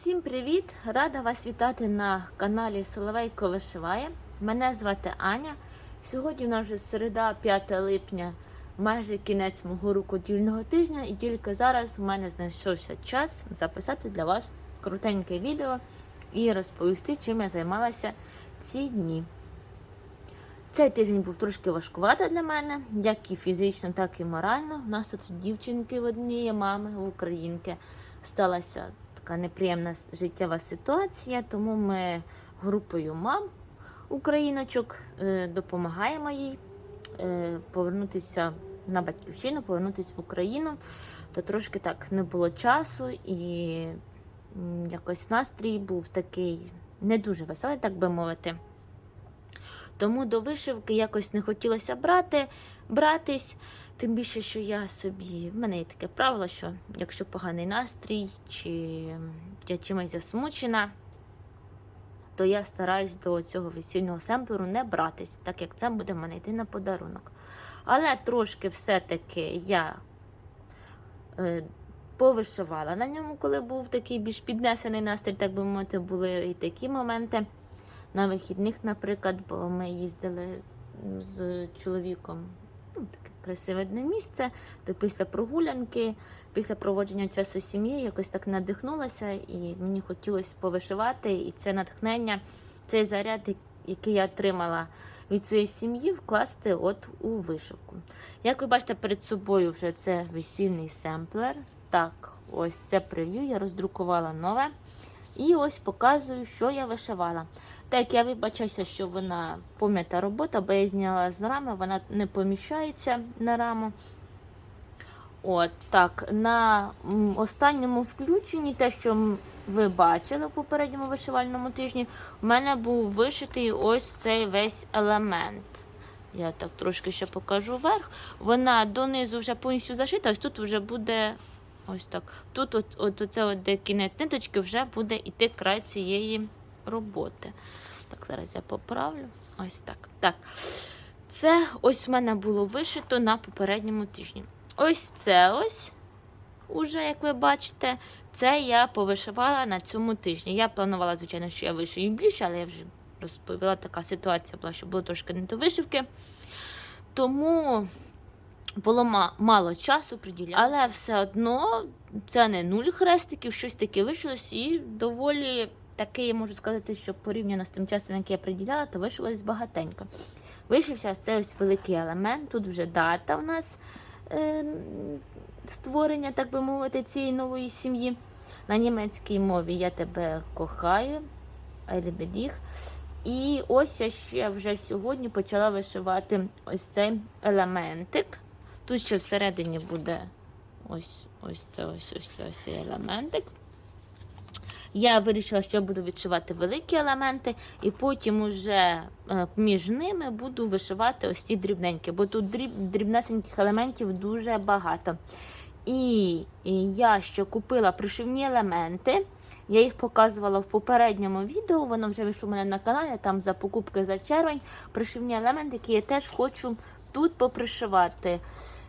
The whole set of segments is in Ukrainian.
Всім привіт! Рада вас вітати на каналі Соловейко Вишиває. Мене звати Аня. Сьогодні у нас вже середа, 5 липня, майже кінець мого рукодільного тижня, і тільки зараз у мене знайшовся час записати для вас крутеньке відео і розповісти, чим я займалася ці дні. Цей тиждень був трошки важкувато для мене, як і фізично, так і морально. У нас тут дівчинки в однієї мами, в українки, сталася така неприємна життєва ситуація, тому ми групою мам україночок е, допомагаємо їй е, повернутися на батьківщину, повернутися в Україну. Та трошки так не було часу, і якось настрій був такий не дуже веселий, так би мовити. Тому до вишивки якось не хотілося брати, братись. Тим більше, що я собі, в мене є таке правило, що якщо поганий настрій, чи я чимось засмучена, то я стараюсь до цього весільного семплеру не братись, так як це буде в мене йти на подарунок. Але трошки все-таки я е, повишивала на ньому, коли був такий більш піднесений настрій, так би мовити, були і такі моменти. На вихідних, наприклад, бо ми їздили з чоловіком ну, таке красиве одне місце, то після прогулянки, після проводження часу з сім'єю якось так надихнулася, і мені хотілося повишивати. І це натхнення, цей заряд, який я отримала від своєї сім'ї, вкласти от у вишивку. Як ви бачите перед собою, вже це весільний семплер. Так, ось це прев'ю, я роздрукувала нове. І ось показую, що я вишивала. Так, я вибачаюся, що вона пом'ята робота, бо я зняла з рами, вона не поміщається на раму. От так, на останньому включенні, те, що ви бачили в попередньому вишивальному тижні, у мене був вишитий ось цей весь елемент. Я так трошки ще покажу вверх. Вона донизу вже повністю зашита, ось тут вже буде ось так. Тут от, от оце от де кінець ниточки вже буде йти край цієї роботи. Так, зараз я поправлю. Ось так. Так. Це ось в мене було вишито на попередньому тижні. Ось це ось, уже, як ви бачите, це я повишивала на цьому тижні. Я планувала, звичайно, що я вишию більше, але я вже розповіла, така ситуація була, що було трошки не до вишивки. Тому було ма- мало часу приділяти. Але все одно це не нуль хрестиків, щось таке вийшлось і доволі таке, я можу сказати, що порівняно з тим часом, який я приділяла, то вийшлось багатенько. Вийшовся це ось великий елемент. Тут вже дата в нас е, створення, так би мовити, цієї нової сім'ї. На німецькій мові я тебе кохаю, I. І ось я ще вже сьогодні почала вишивати ось цей елементик. Тут ще всередині буде ось ось це ось ось це ось цей елементик. Я вирішила, що я буду відшивати великі елементи, і потім уже е, між ними буду вишивати ось ці дрібненькі, бо тут дріб, дрібнесеньких елементів дуже багато. І, і я ще купила пришивні елементи. Я їх показувала в попередньому відео. Воно вже вийшло у мене на каналі, там за покупки за червень. Пришивні елементи, які я теж хочу тут попришивати.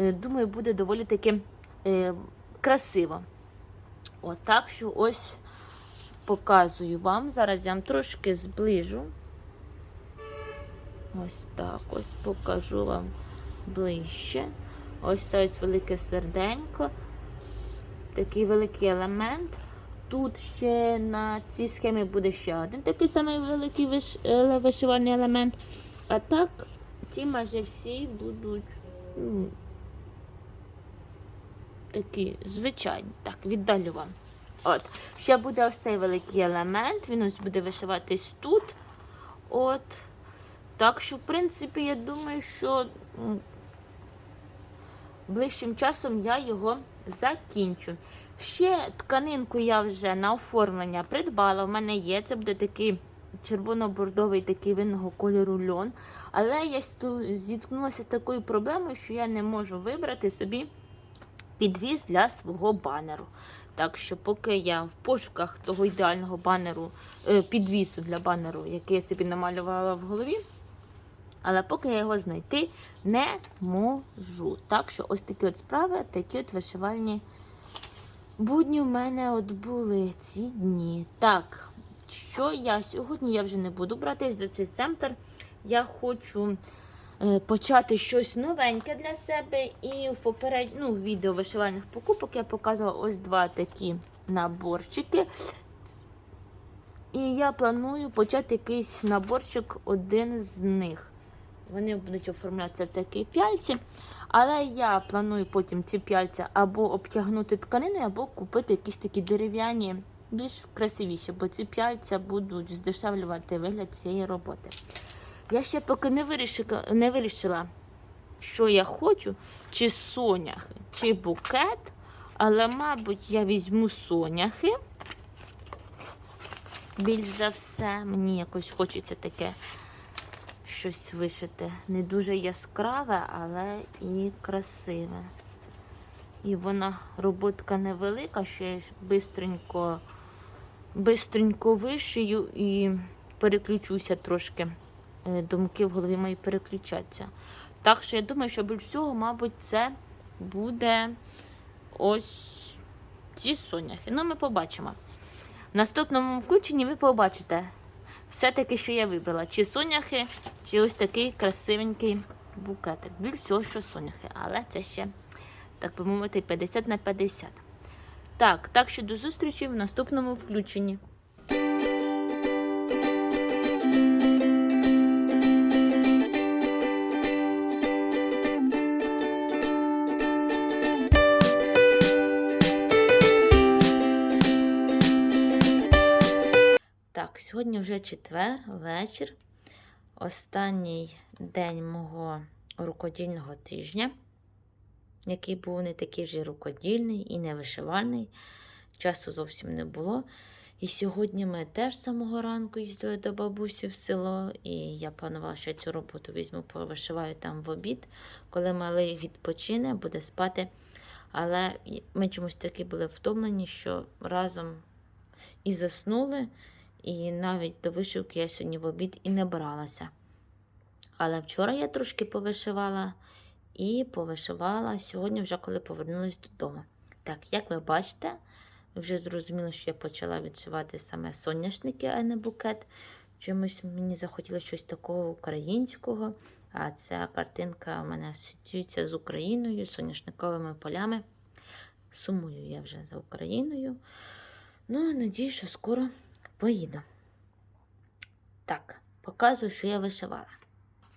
Е, Думаю, буде доволі таки е, красиво. От так що ось показую вам. Зараз я вам трошки зближу. Ось так ось покажу вам ближче. Ось це ось велике серденько. Такий великий елемент. Тут ще на цій схемі буде ще один такий самий великий виш... е, вишивальний елемент. А так, ті майже всі будуть м, такі звичайні. Так, віддалю вам. От. Ще буде ось цей великий елемент. Він ось буде вишиватись тут. От. Так що, в принципі, я думаю, що ближчим часом я його закінчу. Ще тканинку я вже на оформлення придбала. У мене є. Це буде такий червоно-бордовий такий винного кольору льон. Але я зіткнулася з такою проблемою, що я не можу вибрати собі підвіз для свого банеру. Так що, поки я в пошуках того ідеального банеру, е, підвісу для банеру, який я собі намалювала в голові, але поки я його знайти не можу. Так що ось такі от справи, такі от вишивальні Будні в мене от були ці дні. Так, що я сьогодні я вже не буду братись за цей центр. Я хочу почати щось новеньке для себе. І в поперед... ну, відео вишивальних покупок я показувала ось два такі наборчики. І я планую почати якийсь наборчик, один з них. Вони будуть оформлятися в такі пяльці. Але я планую потім ці пяльця або обтягнути тканиною, або купити якісь такі дерев'яні, більш красивіші, бо ці пяльця будуть здешевлювати вигляд цієї роботи. Я ще поки не вирішила, не вирішила, що я хочу, чи соняхи, чи букет. Але, мабуть, я візьму соняхи. Більш за все, мені якось хочеться таке щось вишити. Не дуже яскраве, але і красиве. І вона роботка невелика, що я бистренько, бистренько вишию і переключуся трошки. Е, Думки в голові мої переключаться. Так що я думаю, що більш всього, мабуть, це буде ось ці соняхи. Ну, ми побачимо. В наступному включенні ви побачите все-таки, що я вибрала. Чи соняхи, чи ось такий красивенький букетик. Більш всього, що соняхи, але це ще, так би мовити, 50 на 50. Так, так що до зустрічі в наступному включенні. Сьогодні вже четвер, вечір. Останній день мого рукодільного тижня, який був не такий вже рукодільний і не вишивальний. Часу зовсім не було. І сьогодні ми теж з самого ранку їздили до бабусі в село, і я планувала, що цю роботу візьму, повишиваю там в обід. Коли малий відпочине, буде спати. Але ми чомусь таки були втомлені, що разом і заснули. І навіть до вишивки я сьогодні в обід і не бралася. Але вчора я трошки повишивала і повишивала сьогодні, вже коли повернулася додому. Так, як ви бачите, вже зрозуміло, що я почала відшивати саме соняшники, а не букет. Чомусь мені захотілося щось такого українського. А ця картинка у мене асоціюється з Україною, соняшниковими полями. Сумую я вже за Україною. Ну, надію, що скоро поїду. Так, показую, що я вишивала.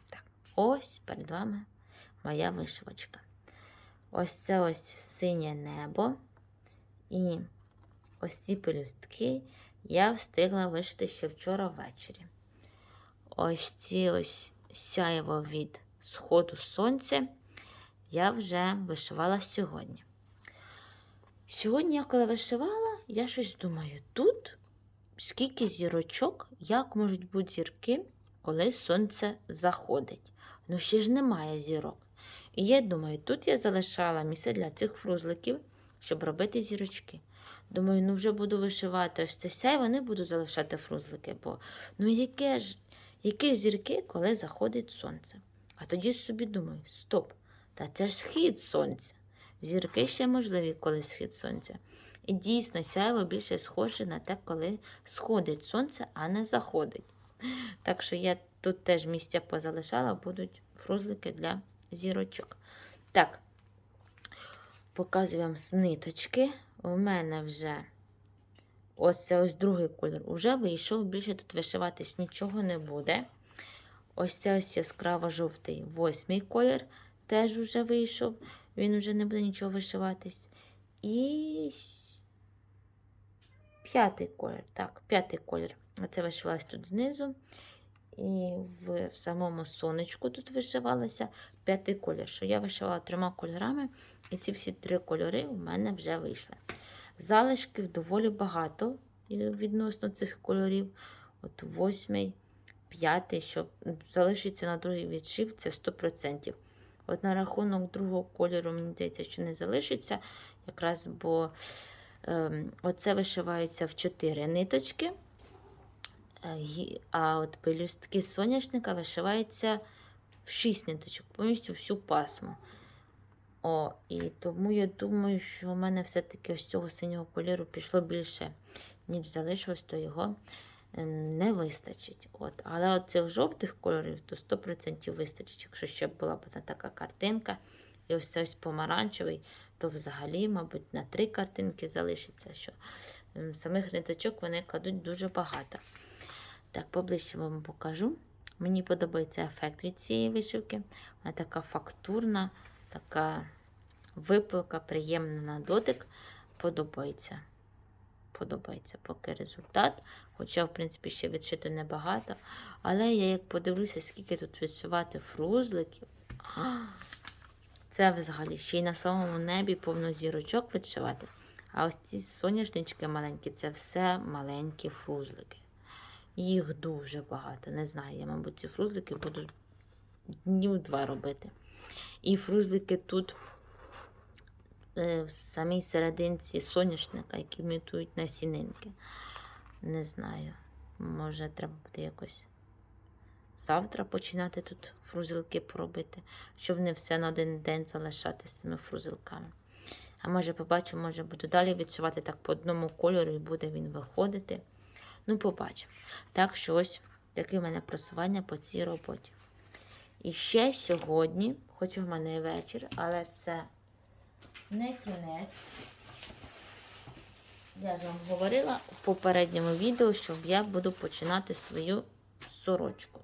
Так, ось перед вами моя вишивочка. Ось це ось синє небо. І ось ці пелюстки я встигла вишити ще вчора ввечері. Ось ці ось сяєво від сходу сонця я вже вишивала сьогодні. Сьогодні, я коли вишивала, я щось думаю, тут скільки зірочок, як можуть бути зірки, коли сонце заходить. Ну, ще ж немає зірок. І я думаю, тут я залишала місце для цих фрузликів, щоб робити зірочки. Думаю, ну вже буду вишивати ось це сяйво, не буду залишати фрузлики, бо ну яке ж, які ж зірки, коли заходить сонце. А тоді собі думаю, стоп, та це ж схід сонця. Зірки ще можливі, коли схід сонця. І дійсно сяйво більше схоже на те, коли сходить сонце, а не заходить. Так що я тут теж місця позалишала, будуть фрузлики для зірочок. Так, показую вам ниточки. У мене вже ось це ось другий кольор уже вийшов. Більше тут вишиватись нічого не буде. Ось це ось яскраво-жовтий восьмий колір теж вже вийшов. Він вже не буде нічого вишиватись. І п'ятий колір. Так, п'ятий колір. Це вишивалась тут знизу. І в, в самому сонечку тут вишивалася п'ятий колір. Що я вишивала трьома кольорами, і ці всі три кольори у мене вже вийшли. Залишків доволі багато відносно цих кольорів. От восьмий, п'ятий, що залишиться на другий відшив, це 100%. От на рахунок другого кольору, мені здається, що не залишиться, якраз бо оце вишивається в 4 ниточки. А от пелюстки соняшника вишиваються в 6 ниточок, повністю всю пасму. О, і тому я думаю, що в мене все-таки ось цього синього кольору пішло більше, ніж залишилось, то його е, не вистачить. От. Але от цих жовтих кольорів то 100% вистачить. Якщо ще була б така картинка, і ось ось помаранчевий, то взагалі, мабуть, на три картинки залишиться, що м, самих ниточок вони кладуть дуже багато. Так, поближче вам покажу. Мені подобається ефект від цієї вишивки. Вона така фактурна, така випилка, приємна на дотик. Подобається. Подобається поки результат. Хоча, в принципі, ще відшито небагато. Але я як подивлюся, скільки тут відшивати фрузликів. Це взагалі ще й на самому небі повно зірочок відшивати. А ось ці соняшнички маленькі це все маленькі фрузлики. Їх дуже багато. Не знаю, я, мабуть, ці фрузлики буду днів два робити. І фрузлики тут е, в самій серединці соняшника, які імітують насінинки. Не знаю. Може, треба буде якось завтра починати тут фрузилки поробити, щоб не все на один день залишати з цими фрузилками. А може, побачу, може буду далі відшивати так по одному кольору і буде він виходити. Ну, побачимо. Так що ось таке в мене просування по цій роботі. І ще сьогодні, хоч у мене вечір, але це не кінець. Я ж вам говорила в попередньому відео, що я буду починати свою сорочку.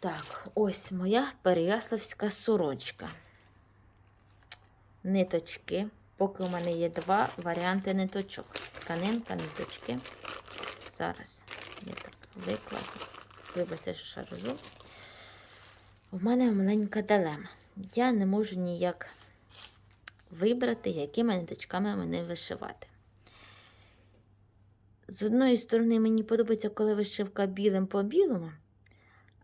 Так, ось моя переяславська сорочка. Ниточки. Поки у мене є два варіанти ниточок. Тканинка, ниточки. Зараз я так викладу. Вибачте, що шаржу. У мене маленька дилема. Я не можу ніяк вибрати, якими ниточками мене вишивати. З одної сторони, мені подобається, коли вишивка білим по білому,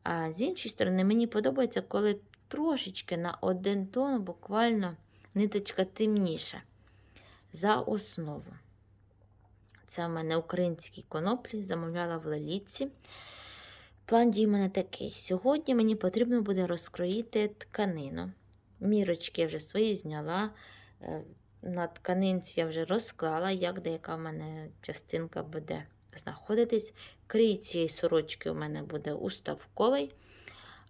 а з іншої сторони, мені подобається, коли трошечки на один тон буквально ниточка темніша за основу. Це в мене українські коноплі, замовляла в лелітці. План дій у мене такий. Сьогодні мені потрібно буде розкроїти тканину. Мірочки я вже свої зняла. Е, На тканинці я вже розклала, як деяка в мене частинка буде знаходитись. Крій цієї сорочки у мене буде уставковий,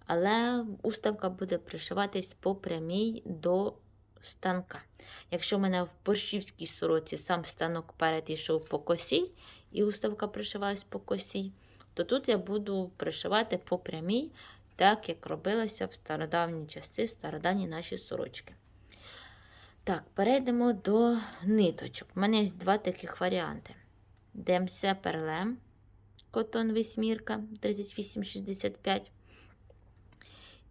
але уставка буде пришиватись по прямій до станка. Якщо в мене в борщівській сороці сам станок перед йшов по косі, і уставка пришивалась по косі, то тут я буду пришивати по прямій, так як робилося в стародавні часи, стародавні наші сорочки. Так, перейдемо до ниточок. У мене є два таких варіанти. Демсе перлем, котон вісьмірка 3865.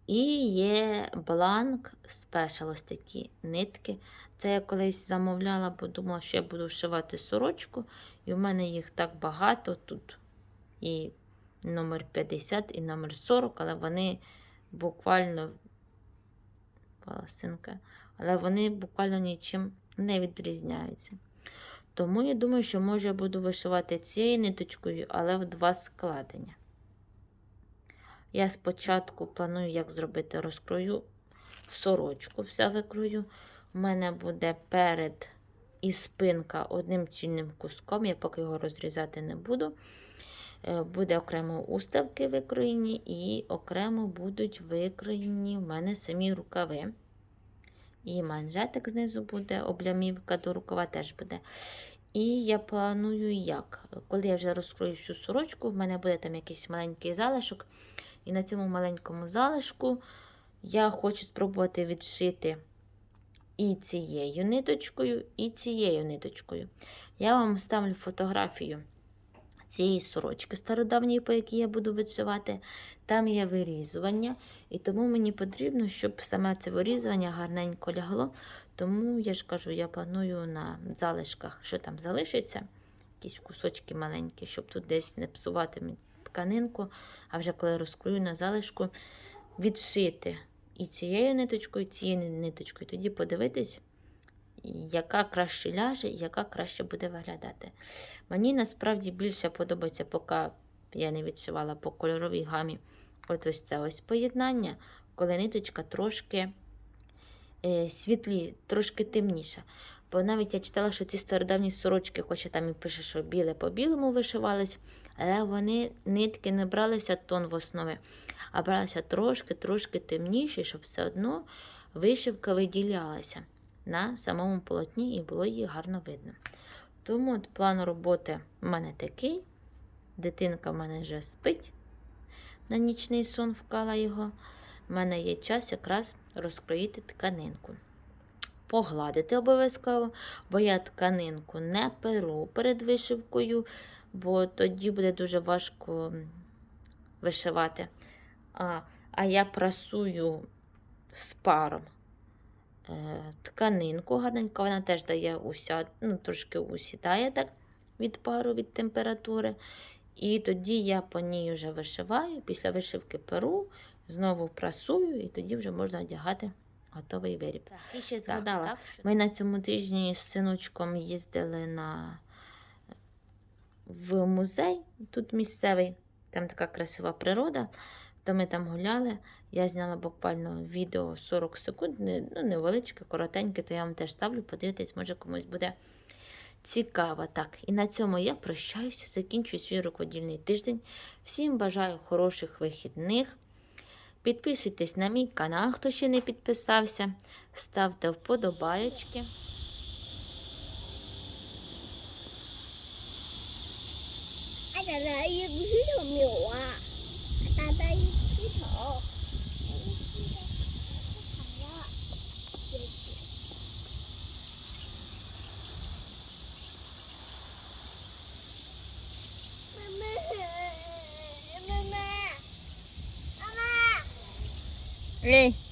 І є бланк спешл, ось такі нитки. Це я колись замовляла, бо думала, що я буду вшивати сорочку. І в мене їх так багато тут. І номер 50, і номер 40, але вони буквально волосинка, але вони буквально нічим не відрізняються. Тому я думаю, що може буду вишивати цією ниточкою, але в два складення. Я спочатку планую, як зробити розкрою сорочку, все викрою. У мене буде перед і спинка одним цільним куском, я поки його розрізати не буду. Е, Буде окремо уставки викроєні, і окремо будуть викроєні в мене самі рукави. І манжетик знизу буде, облямівка до рукава теж буде. І я планую як. Коли я вже розкрою всю сорочку, в мене буде там якийсь маленький залишок. І на цьому маленькому залишку я хочу спробувати відшити і цією ниточкою, і цією ниточкою. Я вам ставлю фотографію цієї сорочки стародавньої, по якій я буду відшивати. Там є вирізування, і тому мені потрібно, щоб саме це вирізування гарненько лягло. Тому я ж кажу, я планую на залишках, що там залишиться, якісь кусочки маленькі, щоб тут десь не псувати тканинку, а вже коли розкрою на залишку, відшити і цією ниточкою, і цією ниточкою. Тоді подивитись, яка краще ляже, яка краще буде виглядати. Мені насправді більше подобається, поки я не відшивала по кольоровій гамі. От ось це ось поєднання. коли ниточка трошки е, світлі, трошки темніша. Бо навіть я читала, що ці стародавні сорочки, хоча там і пише, що біле по білому вишивались, але вони нитки не бралися тон в основі, а бралися трошки-трошки темніші, щоб все одно вишивка виділялася на самому полотні і було її гарно видно. Тому от план роботи в мене такий. Дитинка в мене вже спить. На нічний сон вкала його. У мене є час якраз розкроїти тканинку. Погладити обов'язково, бо я тканинку не перу перед вишивкою, бо тоді буде дуже важко вишивати. А, а я прасую з паром тканинку гарненько, вона теж дає уся, ну, трошки усідає так від пару, від температури. І тоді я по ній вже вишиваю, після вишивки перу, знову прасую, і тоді вже можна одягати готовий виріб. Так, і ще згадала, ми на цьому тижні з синочком їздили на... в музей, тут місцевий, там така красива природа, то ми там гуляли. Я зняла буквально відео 40 секунд, ну, невеличке, коротеньке, то я вам теж ставлю, подивитись, може комусь буде цікаво. Так, і на цьому я прощаюся, закінчую свій рукодільний тиждень. Всім бажаю хороших вихідних. Підписуйтесь на мій канал, хто ще не підписався. Ставте вподобаєчки. 爸爸一起走，一低头，不疼了，谢谢。妈妈，妈妈，妈妈，嘞。